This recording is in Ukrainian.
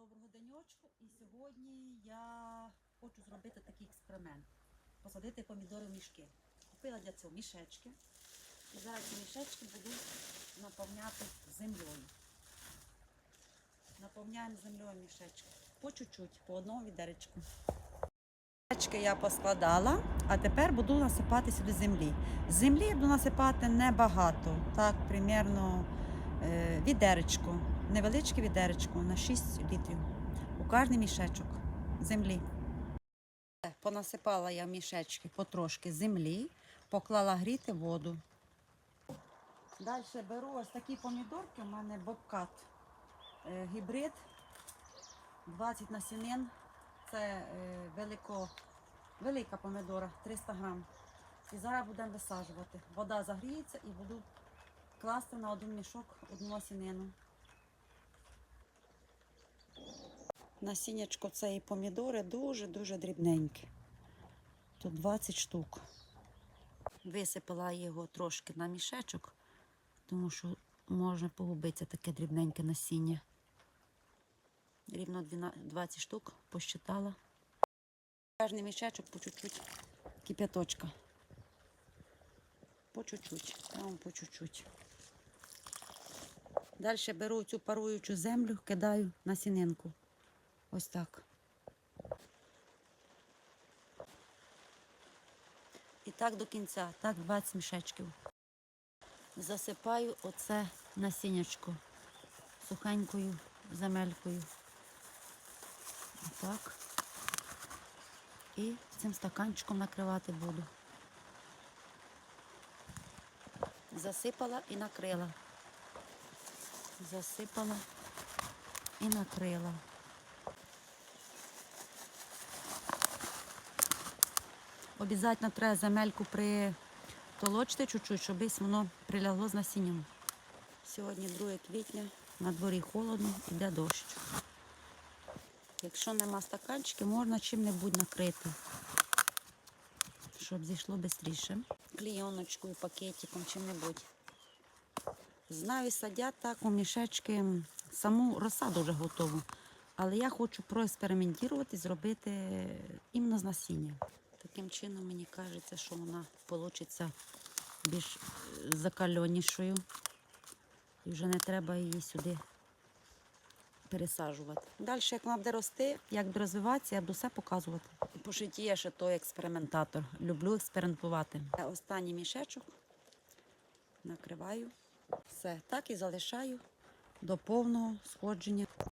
Доброго денечку. І сьогодні я хочу зробити такий експеримент. Посадити помідори в мішки. Купила для цього мішечки. І зараз ці мішечки буду наповняти землею. Наповняємо землею мішечки. По чуть-чуть, по одному відеречку. Мішечки я поскладала, а тепер буду насипати сюди землі. Землі буду насипати небагато, так, примерно е, відеречко, невеличке відеречко на 6 літрів. Кожний мішечок землі. Понасипала я в мішечки потрошки землі, поклала гріти воду. Далі беру ось такі помідорки, у мене бобкат е, гібрид 20 насінин. Це е, велико, велика помідора, 300 грам. І зараз будемо висаджувати. Вода загріється і буду класти на один мішок одну осінину. Насіннячко цієї помідори дуже-дуже дрібненьке. Тут 20 штук. Висипала його трошки на мішечок, тому що можна погубитися таке дрібненьке насіння. Рівно 20 штук посчитала. Кожний мішечок по чуть-чуть кип'яточка. По чуть-чуть, прямо по чуть-чуть. Далі беру цю паруючу землю, кидаю на сінинку. Ось так. І так до кінця, так 20 мішечків. Засипаю оце насіннячко сухенькою земелькою. Отак. І цим стаканчиком накривати буду. Засипала і накрила. Засипала і накрила. Обязательно треба земельку притолочити чуть-чуть, щоб воно прилягло з насінням. Сьогодні 2 квітня, на дворі холодно, йде дощ. Якщо нема стаканчиків, можна чим-небудь накрити, щоб зійшло швидше. Клійоночкою, пакетиком, чим-небудь. Знаю, садять так у мішечки саму розсаду вже готову. Але я хочу проекспериментувати, зробити іменно з насіння. Таким чином, мені кажеться, що вона вийде більш е, закальонішою. І вже не треба її сюди пересаджувати. Далі, як вона буде рости, як буде розвиватися, я буду все показувати. По житті я ще той експериментатор. Люблю експериментувати. Останній мішечок накриваю. Все, так і залишаю до повного сходження.